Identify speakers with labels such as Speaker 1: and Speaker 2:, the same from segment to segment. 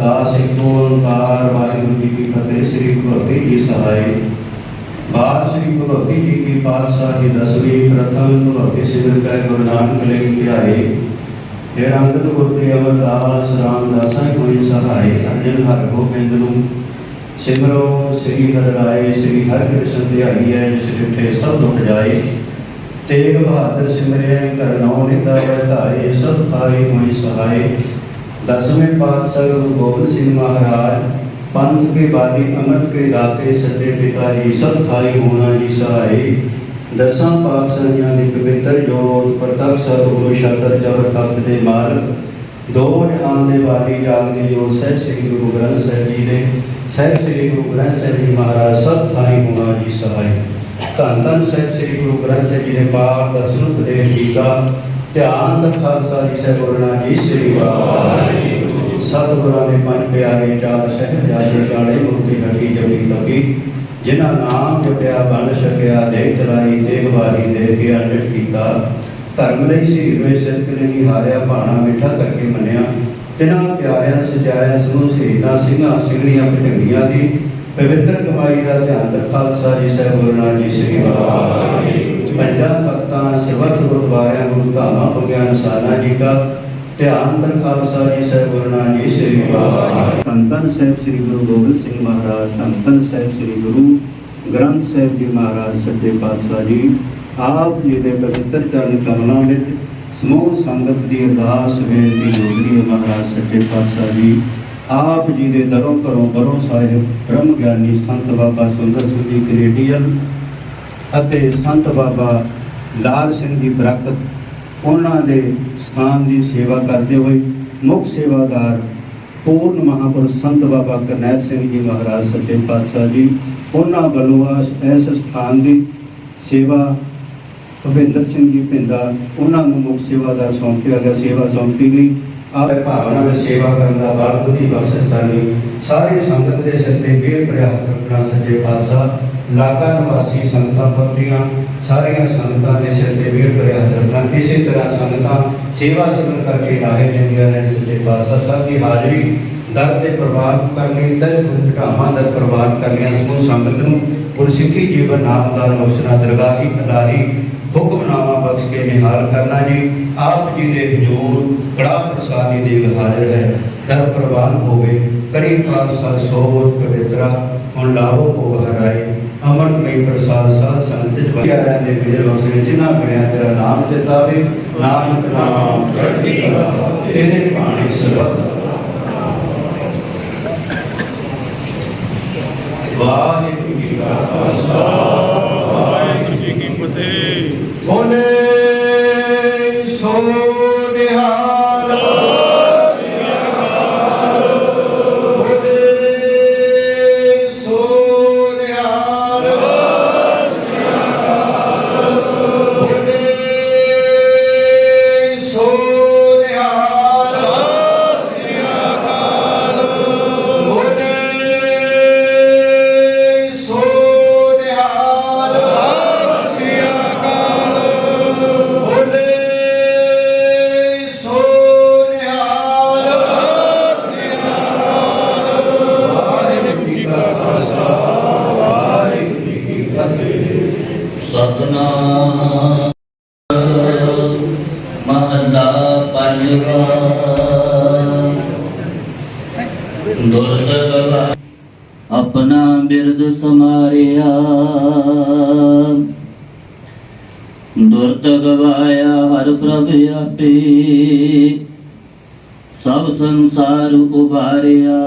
Speaker 1: ਅਰਦਾਸ ਇੱਕ ਓੰਕਾਰ, ਵਾਹਿਗੁਰੂ ਜੀ ਕੀ ਫਤਿਹ, ਸ੍ਰੀ ਗੁਰੂ ਜੀ ਸਹਾਈ। ਬਾਤ ਸ੍ਰੀ ਗੁਰੂ ਜੀ ਕੀ ਪਾਤਸ਼ਾਹੀ ਦਸਵੀਂ ਪ੍ਰਥਮ ਗੁਰੂ ਸਿਮਰ ਕੈ ਗੁਰੂ ਨਾਨਕ ਲਈ ਧਿਆਏ। हे ਅੰਗਦ ਗੁਰ ਤੇ ਅਮਰਦਾਸ, ਰਾਮਦਾਸਾਂ ਕੋਈ ਸਹਾਈ। ਅਰਜਨ ਹਰਿ ਨੂੰ ਸਿਮਰੋ, ਸ੍ਰੀ ਹਰਿ ਰਾਏ, ਸ੍ਰੀ ਹਰਿ ਕ੍ਰਿਸ਼ਨ ਧਿਆਈ ਹੈ, ਜਿਸ ਡਿਠੇ ਸਭ ਦੁਖ ਜਾਏ। ਤੇਗ ਬਹਾਦਰ ਸਿਮਰਿਆ ਕਰਨੋ ਨਿਦਾ ਵਰਤਾਏ, ਸਭ ਥਾਈ ਹੋਈ ਸਹਾਈ ਦਸਵੇਂ ਪਾਤਸ਼ਾਹ ਗੁਰੂ ਗੋਬਿੰਦ ਸਿੰਘ ਮਹਾਰਾਜ ਪੰਥ ਕੇ ਬਾਦੀ ਅੰਮ੍ਰਿਤ ਕੇ ਦਾਤੇ ਸੱਚੇ ਪਿਤਾ ਜੀ ਸਭ ਥਾਈ ਹੋਣਾ ਜੀ ਸਹਾਈ ਦਸਾਂ ਪਾਤਸ਼ਾਹਾਂ ਦੀ ਪਵਿੱਤਰ ਜੋਤ ਪ੍ਰਤੱਖ ਸਤਿਗੁਰੂ ਸ਼ਤਰ ਜਬਰ ਤਖਤ ਦੇ ਮਾਲਕ ਦੋ ਜਹਾਨ ਦੇ ਵਾਲੀ ਜਾਗਦੇ ਜੋ ਸਹਿਬ ਸ੍ਰੀ ਗੁਰੂ ਗ੍ਰੰਥ ਸਾਹਿਬ ਜੀ ਦੇ ਸਹਿਬ ਸ੍ਰੀ ਗੁਰੂ ਗ੍ਰੰਥ ਸਾਹਿਬ ਜੀ ਮਹਾਰਾਜ ਸਭ ਥਾਈ ਹੋਣਾ ਜੀ ਸਹਾਈ ਧੰਨ ਧੰਨ ਸਾਹਿਬ ਸ੍ਰੀ ਗੁਰੂ ਗ੍ਰੰਥ ਸਾਹਿਬ ਜੀ ਦੇ ਪਾਠ ਦਰਸ਼ਨ ਉਪਦੇਸ਼ ਜੀ ਦਾ ਧਿਆਨ ਖਾਲਸਾ ਜੀ ਸਾਹਿਬ ਜੀ, ਸ੍ਰੀ ਵਾਹਿਗੁਰੂ। ਸਤਿਗੁਰਾਂ ਦੇ ਪੰਜ ਪਿਆਰੇ ਚਾਰ ਸਹਿਜਾਦੇ ਜਾਣੇ ਮੁਕਤੀ ਹਟੀ ਜਪੀ ਤਪੀ, ਜਿਨ੍ਹਾਂ ਨਾਮ ਜਪਿਆ, ਬਣ ਸਕਿਆ ਦੇ ਚਲਾਈ ਦੇਖ ਵਾਰੀ ਦੇ ਕੇ ਅੰਡਟ ਕੀਤਾ। ਧਰਮ ਲਈ ਸ਼ਹੀਦ ਹੋਏ, ਸਿੱਖ ਨੇ ਹਾਰਿਆ ਬਾਣਾ ਮਿੱਠਾ ਕਰਕੇ ਮੰਨਿਆ। ਤਿਨਾਂ ਪਿਆਰਿਆਂ ਸਜਾਇਆ ਸਮੂਹ ਸ਼ਹੀਦਾਂ ਸਿੰਘਾਂ, ਸਿੰਘਣੀਆਂ ਭਟੰਗੀਆਂ ਦੀ ਪਵਿੱਤਰ ਕਮਾਈ ਦਾ ਧਿਆਨ ਰੱਖ। ਖਾਲਸਾ ਜੀ ਸਾਹਿਬ ਗੁਰਨਾ ਜੀ, ਸ੍ਰੀ ਵਾਹਿਗੁਰੂ। ਪੰਜਾਂ ਤਖਤਾਂ ਸਰਬੱਤ ਗੁਰਦੁਆਰਿਆਂ, ਗੁਰੂ ਧਾਮਾਂ ਬਗਿਆਨ ਸਾਨਾ ਜੀ ਦਾ। ਧਿਆਨ ਤਨ ਖਾਲਸਾ ਜੀ ਸਾਹਿਬ ਗੁਰਨਾ ਜੀ, ਸ੍ਰੀ ਵਾਹਿਗੁਰੂ ਧੰਨ ਧੰਨ ਸਾਹਿਬ ਸ੍ਰੀ ਗੁਰੂ ਗੋਬਿੰਦ ਸਿੰਘ ਮਹਾਰਾਜ, ਧੰਨ ਧੰਨ ਸਾਹਿਬ ਸ੍ਰੀ ਗੁਰੂ ਗ੍ਰੰਥ ਸਾਹਿਬ ਜੀ ਮਹਾਰਾਜ, ਸੱਚੇ ਪਾਤਸ਼ਾਹ ਜੀ। ਆਪ ਜੀ ਦੇ ਪਵਿੱਤਰ ਚਰਨ ਕਮਲਾਂ ਵਿੱਚ ਸਮੂਹ ਸੰਗਤ ਦੀ ਅਰਦਾਸ ਬੇਨਤੀ ਜੋਗਰੀ ਮਹਾਰਾਜ, ਸੱਚੇ ਪਾਤਸ਼ਾਹ ਜੀ। ਆਪ ਜੀ ਦੇ ਦਰੋਂ ਘਰੋਂ ਬਰੋਂ ਸਾਹਿਬ ਬ੍ਰਹਮ ਗਿਆਨੀ ਸੰਤ ਬਾਬਾ ਸੁੰਦਰ ਸਿੰਘ ਜੀ, ਕੈਨੇਡੀਅਨ ਅਤੇ ਸੰਤ ਬਾਬਾ ਲਾਲ ਸਿੰਘ ਜੀ ਬਰਕਤ ਉਹਨਾਂ ਦੇ ਸਥਾਨ ਦੀ ਸੇਵਾ ਕਰਦੇ ਹੋਏ ਮੁੱਖ ਸੇਵਾਦਾਰ ਪੂਰਨ ਮਹਾਪੁਰਸ਼ ਸੰਤ ਬਾਬਾ ਕਰਨੈਲ ਸਿੰਘ ਜੀ ਮਹਾਰਾਜ ਸੱਚੇ ਪਾਤਸ਼ਾਹ ਜੀ, ਉਹਨਾਂ ਵੱਲੋਂ ਆਸ- ਇਸ ਸਥਾਨ ਦੀ ਸੇਵਾ ਭੁਪਿੰਦਰ ਸਿੰਘ ਜੀ ਪਿੰਦਾ ਉਹਨਾਂ ਨੂੰ ਮੁੱਖ ਸੇਵਾਦਾਰ ਸੌਂਪਿਆ ਗਿਆ, ਸੇਵਾ ਸੌਂਪੀ ਗਈ। ਆਪ ਭਾਵਨਾ ਵਿੱਚ ਸੇਵਾ ਕਰਨ ਦਾ ਬਲ ਬੁੱਧੀ ਬਖਸ਼ਿਸ਼ ਕਰਨੀ, ਸਾਰੀ ਸੰਗਤ ਦੇ ਸਿਰ ਤੇ ਬੇਰ ਰੱਖਣਾ ਸੱਚੇ ਪਾਤਸ਼ਾਹ ਲਾਗਾ ਨਿਵਾਸੀ ਸੰਗਤਾਂ ਪਹੁੰਚੀਆਂ, ਸਾਰੀਆਂ ਸੰਗਤਾਂ ਦੇ ਸਿਰ ਤੇ ਬੇਰ ਪ੍ਰਿਆਤ ਰੱਖਣਾ। ਇਸੇ ਤਰ੍ਹਾਂ ਸੰਗਤਾਂ ਸੇਵਾ ਸਿਮਰਨ ਕਰਕੇ ਲਾਹੇ ਲੈਂਦੀਆਂ ਨੇ ਸੱਚੇ ਪਾਤਸ਼ਾਹ ਸਭ ਦੀ ਹਾਜ਼ਰੀ, ਦਰ ਤੇ ਪ੍ਰਵਾਨ ਕਰਨੀ ਤਨ ਘਟਾਵਾਂ ਦਰ ਪ੍ਰਵਾਨ ਕਰਨੀਆਂ ਸਮੂਹ ਸੰਗਤ ਨੂੰ ਗੁਰਸਿੱਖੀ ਜੀਵਨ ਨਾਮਦਾਰ ਬਖਸ਼ਣਾ ਦਰਗਾਹੀ ਅਲਾਹੀ ਹੁਕਮਨਾਮਾ ਬਖਸ਼ ਕੇ ਨਿਹਾਲ ਕਰਨਾ ਜੀ। ਆਪ ਜੀ ਦੇ ਹਜ਼ੂਰ ਕੜਾ ਪ੍ਰਸਾਦੀ ਦੀ ਹਾਜ਼ਰ ਹੈ। ਦਰ ਪ੍ਰਵਾਨ ਹੋਵੇ, ਕਰੀ ਖਾਲਸਾ ਸੋਚ ਪਵਿੱਤਰਾ, ਹੁਣ ਲਾਵੋ ਭੋਗ ਹਰਾਏ। ਅਮਰਮਈ ਪ੍ਰਸਾਦ ਸਾਧ ਸੰਗਤ ਜਨ ਦੇ ਮੇਰ ਬਖਸ਼ੇ ਜਿਨ੍ਹਾਂ ਬਣਿਆ ਤੇਰਾ ਨਾਮ ਚਿਤਾਵੇ ਨਾਨਕ ਨਾਮ ਚੜ੍ਹਦੀ ਕਲਾ ਤੇਰੇ ਬਾਣੀ ਸਰਬਤ ਵਾਹਿਗੁਰੂ ਜੀ ਕਾ ਖਾਲਸਾ,
Speaker 2: ਵਾਹਿਗੁਰੂ ਜੀ ਕੀ ਫਤਿਹ।
Speaker 1: ਬੋਲੇ
Speaker 3: ਸਤਨਾਮ ਮਹਲਾ ਪੰਜਵਾ ਦੁਰਦਗਵਾ ਆਪਣਾ ਬਿਰਦ ਸਮਾਰਿਆ ਦੁਰਤ ਗਵਾਇਆ ਹਰ ਪ੍ਰਭ ਆਪੇ ਸਭ ਸੰਸਾਰ ਉਬਾਰਿਆ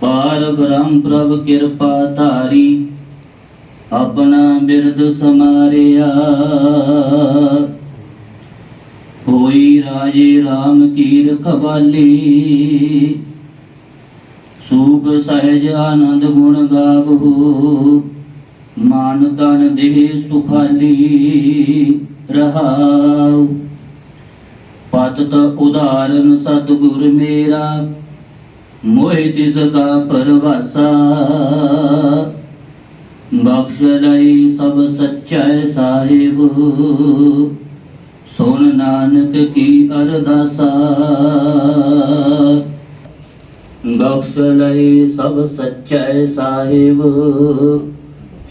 Speaker 3: ਪਾਰ ਬ੍ਰਹਮ ਪ੍ਰਭ ਕਿਰਪਾ ਧਾਰੀ। ਆਪਣਾ ਬਿਰਦ ਸਮਾਰਿਆ। ਹੋਈ ਰਾਜੇ RAM ਕੀਰ ਰਖਵਾਲੀ ਸੂਖ ਸਹਿਜ ਆਨੰਦ ਗੁਣ ਗਾਵੋ ਮਾਨ ਤਨ ਦੇਹ ਸੁਖਾਲੀ ਰਹਾਉ। ਪਤਤ ਉਦਾਹਰਨ ਸਤਿਗੁਰ ਮੇਰਾ। ਮੋਹਿ ਤਿਸ ਕਾ ਪਰਵਾਸਾ। ਬਖਸ਼ ਲਈ ਸਭ ਸੱਚੈ ਸਾਹਿਬ। ਸੁਣ ਨਾਨਕ ਕੀ ਅਰਦਾਸਾ। ਬਖਸ਼ ਲਈ ਸਭ ਸੱਚੈ ਸਾਹਿਬ।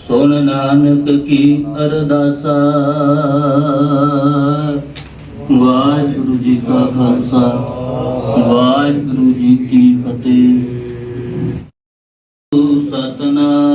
Speaker 3: ਸੁਣ ਨਾਨਕ ਕੀ ਅਰਦਾਸਾ। ਵਾਹਿਗੁਰੂ ਜੀ ਕਾ ਖਾਲਸਾ, ਵਾਹਿਗੁਰੂ ਜੀ ਕੀ ਫਤਿਹ। ਸਤਨਾਮ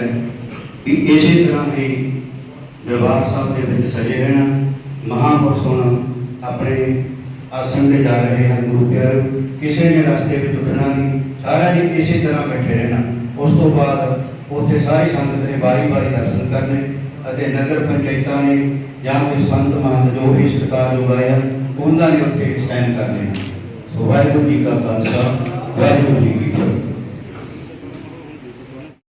Speaker 1: ਹੈ ਕਿ ਇਸੇ ਤਰ੍ਹਾਂ ਹੀ ਦਰਬਾਰ ਸਾਹਿਬ ਦੇ ਵਿੱਚ ਸਜੇ ਰਹਿਣਾ, ਮਹਾਂਪੁਰਸ਼ ਹੁਣ, ਆਪਣੇ ਆਸਣ ਤੇ ਜਾ ਰਹੇ ਹਨ ਗੁਰੂ ਪਿਆਰ, ਕਿਸੇ ਨੇ ਰਸਤੇ ਵਿੱਚ ਉੱਠਣਾ ਨਹੀਂ, ਸਾਰਾ ਦਿਨ ਇਸੇ ਤਰ੍ਹਾਂ ਬੈਠੇ ਰਹਿਣਾ। ਉਸ ਤੋਂ ਬਾਅਦ ਉੱਥੇ ਸਾਰੀ ਸੰਗਤ ਨੇ ਵਾਰੀ-ਵਾਰੀ ਦਰਸ਼ਨ ਕਰਨੇ ਅਤੇ ਨਗਰ ਪੰਚਾਇਤਾਂ ਨੇ ਜਾਂ ਕੋਈ ਸੰਤ ਮਹੰਤ ਜੋ ਵੀ ਸਤਿਕਾਰਯੋਗ ਆਏ ਉਹਨਾਂ ਨੇ ਉੱਥੇ ਸੈਨ ਕਰਨੇ ਹਨ। ਸੋ ਵਾਹਿਗੁਰੂ ਜੀ ਕਾ ਖਾਲਸਾ, ਵਾਹਿਗੁਰੂ ਜੀ ਕੀ ਫਤਿਹ।